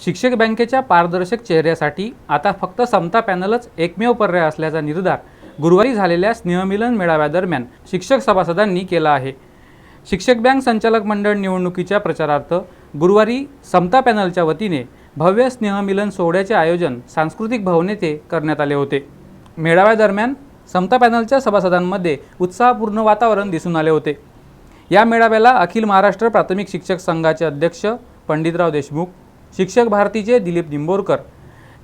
शिक्षक बँकेच्या पारदर्शक चेहऱ्यासाठी आता फक्त समता पॅनलच एकमेव पर्याय असल्याचा निर्धार गुरुवारी झालेल्या स्नेहमिलन मेळाव्यादरम्यान शिक्षक सभासदांनी केला आहे. शिक्षक बँक संचालक मंडळ निवडणुकीच्या प्रचारार्थ गुरुवारी समता पॅनलच्या वतीने भव्य स्नेहमिलन सोहळ्याचे आयोजन सांस्कृतिक भवन येथे करण्यात आले होते. मेळाव्यादरम्यान समता पॅनलच्या सभासदांमध्ये उत्साहपूर्ण वातावरण दिसून आले होते. या मेळाव्याला अखिल महाराष्ट्र प्राथमिक शिक्षक संघाचे अध्यक्ष पंडितराव देशमुख शिक्षक भारतीचे दिलीप निंबोरकर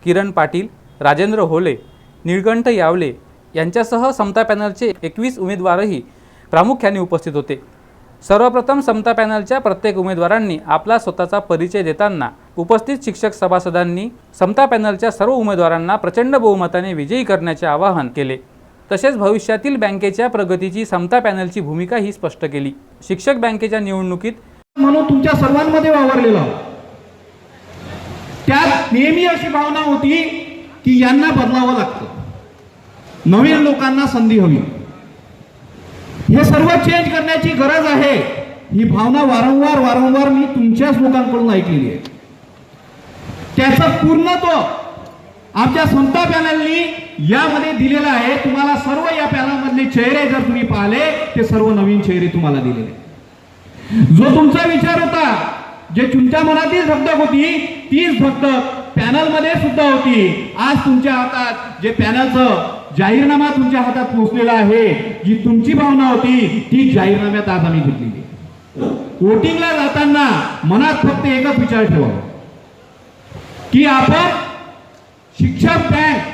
किरण पाटील राजेंद्र होले निळकंठ यावले यांच्यासह समता पॅनलचे एकवीस उमेदवारही प्रामुख्याने उपस्थित होते. सर्वप्रथम समता पॅनलच्या प्रत्येक उमेदवारांनी आपला स्वतःचा परिचय देताना उपस्थित शिक्षक सभासदांनी समता पॅनलच्या सर्व उमेदवारांना प्रचंड बहुमताने विजयी करण्याचे आवाहन केले. तसेच भविष्यातील बँकेच्या प्रगतीची समता पॅनलची भूमिकाही स्पष्ट केली. शिक्षक बँकेच्या निवडणुकीत म्हणून तुमच्या सर्वांमध्ये वावरलेला नेहमी अशी भावना होती की यांना बदलावं लागतं. नवीन लोकांना संधी हवी. हे सर्व चेंज करण्याची गरज आहे. ही भावना वारंवार वारंवार मी तुमच्याच लोकांकडून ऐकलेली आहे. त्याचं पूर्णत्व आमच्या समता पॅनलनी यामध्ये दिलेलं आहे. तुम्हाला सर्व या पॅनलमधले चेहरे जर तुम्ही पाहिले ते सर्व नवीन चेहरे तुम्हाला दिलेले. जो तुमचा विचार होता जे तुमच्या मनातील धगधग होती तीच धगधग पॅनलमध्ये सुद्धा होती. आज तुमच्या हातात जे पॅनलचं जाहीरनामा तुमच्या हातात पोहोचलेला आहे जी तुमची भावना होती ती जाहीरनाम्यात आज आम्ही घेतलेली वोटिंगला जाताना मनात फक्त एकच विचार ठेवा. की आपण शिक्षक बँक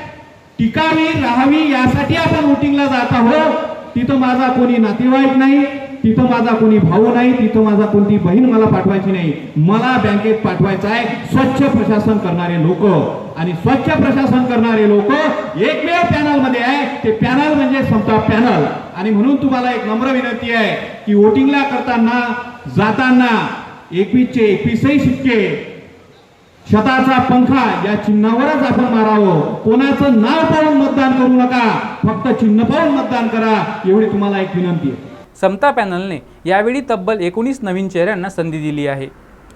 टिकावी राहावी यासाठी आपण वोटिंगला जात आहोत तिथं माझा कोणी नातेवाईक नाही तिथं माझा कोणी भाऊ नाही तिथं माझा कोणती बहीण मला पाठवायची नाही. मला बँकेत पाठवायचं आहे. स्वच्छ प्रशासन करणारे लोक. आणि स्वच्छ प्रशासन करणारे लोक एकमेव पॅनलमध्ये आहे. ते पॅनल म्हणजे समता पॅनल. आणि म्हणून तुम्हाला एक नम्र विनंती आहे की वोटिंगला करताना जाताना एकवीसचे एकवीसही शिक्के शताचा पंखा या चिन्हावरच आपण मारावं. कोणाचं नाव पाहून मतदान करू नका. फक्त चिन्ह पाहून मतदान करा. एवढी तुम्हाला एक विनंती आहे. समता पॅनलने यावेळी तब्बल एकोणीस नवीन चेहऱ्यांना संधी दिली आहे.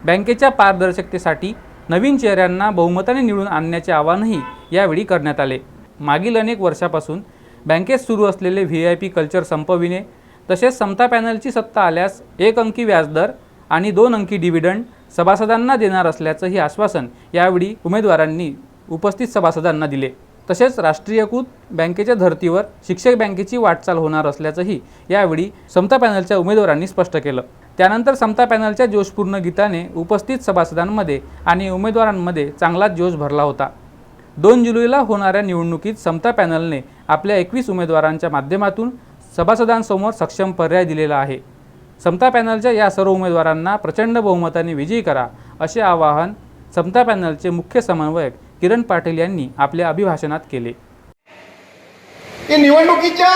बँकेच्या पारदर्शकतेसाठी नवीन चेहऱ्यांना बहुमताने निवडून आणण्याचे आवाहनही यावेळी करण्यात आले. मागील अनेक वर्षापासून बँकेत सुरू असलेले व्ही आय पी कल्चर संपविणे तसेच समता पॅनलची सत्ता आल्यास एक अंकी व्याजदर आणि दोन अंकी डिव्हिडंड सभासदांना देणार असल्याचंही आश्वासन यावेळी उमेदवारांनी उपस्थित सभासदांना दिले. तसेच राष्ट्रीयकृत बँकेच्या धर्तीवर शिक्षक बँकेची वाटचाल होणार असल्याचंही यावेळी समता पॅनलच्या उमेदवारांनी स्पष्ट केलं. त्यानंतर समता पॅनलच्या जोशपूर्ण गीताने उपस्थित सभासदांमध्ये आणि उमेदवारांमध्ये चांगलाच जोश भरला होता. दोन जुलैला होणाऱ्या निवडणुकीत समता पॅनलने आपल्या एकवीस उमेदवारांच्या माध्यमातून सभासदांसमोर सक्षम पर्याय दिलेला आहे. समता पॅनलच्या या सर्व उमेदवारांना प्रचंड बहुमताने विजयी करा असे आवाहन समता पॅनलचे मुख्य समन्वयक किरण पाटील यांनी आपल्या अभिभाषणात केले. की निवडणुकीच्या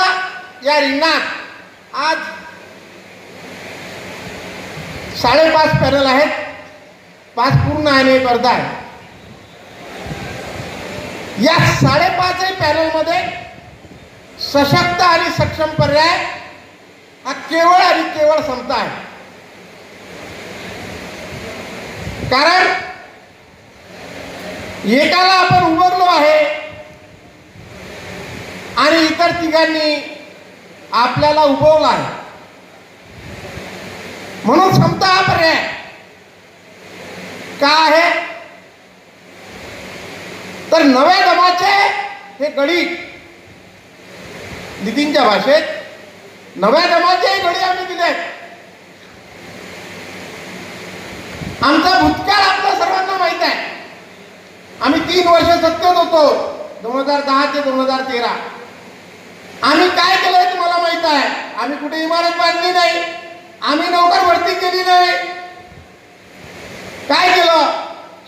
या रिंगणात आज साडेपाच पॅनल आहेत. पाच पूर्ण आणि एक अर्धा आहे. या साडेपाचही पॅनलमध्ये सशक्त आणि सक्षम पर्याय हा केवळ आणि केवळ समता आहे. कारण एकाला आपण उभारलो आहे आणि इतर तिघांनी आपल्याला उभवलं आहे. म्हणून क्षमता हा पर्याय. का आहे? तर नव्या दमाचे हे गडी नितीनच्या भाषेत नव्या दमाचे हे आम्ही दिले आमचा भूतकाळ आपल्या सर्वांना माहीत आहे. तीन वर्ष सत्तेत होतो. दोन हजार दहा ते दोन हजार तेरा. आम्ही काय केलंय तुम्हाला माहीत आहे? आम्ही कुठे इमारत बांधली नाही. आम्ही नोकर भरती केली नाही. काय केलं?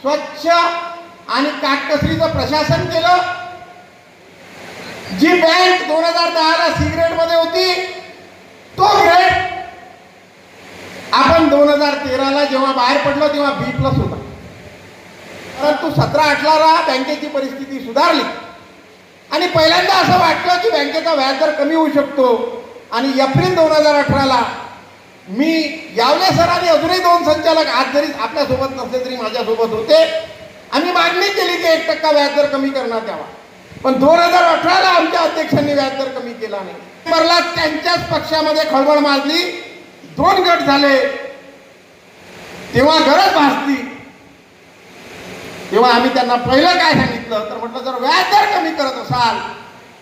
स्वच्छ आणि काटकसरीचं प्रशासन केलं. जी बँक दोन हजार दहाला सिगरेटमध्ये होती तो ग्रेड आपण दोन हजार तेराला जेव्हा बाहेर पडलो तेव्हा बी प्लस होता. तर तू सतरा अठराला बँकेची परिस्थिती सुधारली. आणि पहिल्यांदा असं वाटलं की बँकेचा व्याजदर कमी होऊ शकतो. आणि एप्रिल दोन हजार अठराला मी यावले सरांनी अजूनही दोन संचालक आज जरी आपल्यासोबत नसले तरी माझ्यासोबत होते. आम्ही मागणी केली की एक टक्का व्याजदर कमी करण्यात यावा. पण दोन हजार अठराला आमच्या अध्यक्षांनी व्याजदर कमी केला नाही. मरला त्यांच्याच पक्षामध्ये खळबळ माजली. दोन गट झाले. तेव्हा गरज भासली. तेव्हा आम्ही त्यांना पहिलं काय सांगितलं? तर म्हटलं जर व्याजदर कमी करत असाल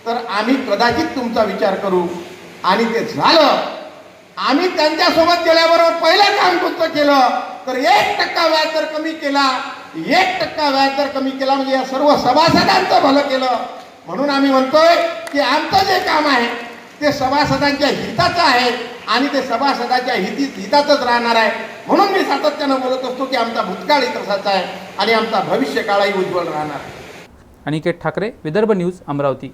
तर आम्ही कदाचित तुमचा विचार करू. आणि ते झालं. आम्ही त्यांच्यासोबत गेल्याबरोबर पहिलं काम कोणतं केलं? तर एक टक्का व्याजदर कमी केला. एक टक्का व्याजदर कमी केला म्हणजे या सर्व सभासदांचं भलं केलं. म्हणून आम्ही म्हणतोय की आमचं जे काम आहे ते सभासदांच्या हिताचं आहे आणि ते सभासदाच्या हिती हितातच राहणार आहे. म्हणून मी सातत्यानं बोलत असतो की आमचा भूतकाळही तसाच आहे आणि आमचा भविष्यकाळही उज्ज्वल राहणार. अनिकेत ठाकरे विदर्भ न्यूज अमरावती.